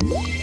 Yeah.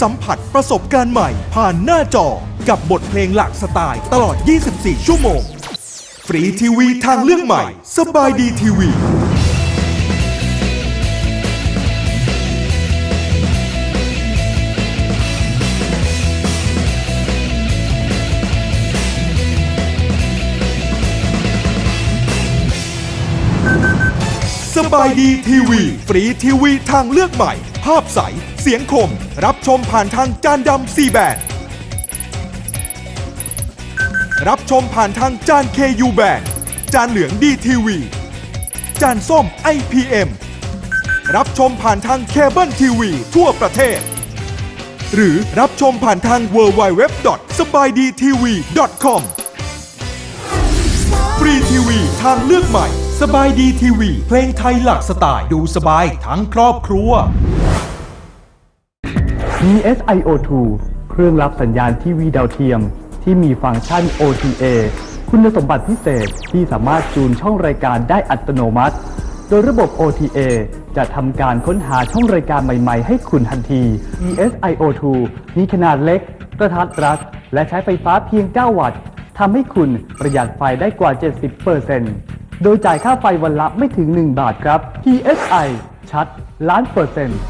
สัมผัสประสบการณ์ใหม่ ผ่านหน้าจอกับบทเพลงหลากสไตล์ตลอด 24 ชั่วโมง ฟรีทีวีทางเลือกใหม่ สบายดีทีวี สบายดีทีวี ฟรีทีวีทางเลือกใหม่ ภาพใส เสียงคม รับชมผ่านทางจานดำซีแบนรับชมผ่านทางจาน KU แบนจานเหลืองดีทีวี จานส้ม IPM รับชมผ่านทางเคเบิลทีวีทั่วประเทศ หรือรับชมผ่านทาง w w w s b a i d t v c o m ฟรีทีวีทางเลือกใหม่ สบายดีทีวี เพลงไทยหลากสไตล์ดูสบายทั้งครอบครัว PSIO2 เครื่องรับสัญญาณทีวีดาวเทียม ที่มีฟังก์ชัน OTA คุณสมบัติพิเศษที่สามารถจูนช่องรายการได้อัตโนมัติ โดยระบบ OTA จะทำการค้นหาช่องรายการใหม่ๆ ให้คุณทันที PSIO2 มีขนาดเล็ก กระทัดรัด และใช้ไฟฟ้าเพียง 9 วัตต์ทำให้คุณประหยัดไฟได้กว่า 70% โดยจ่ายค่าไฟวันละไม่ถึง 1 บาทครับ PSI ชัดล้านเปอร์เซ็นต์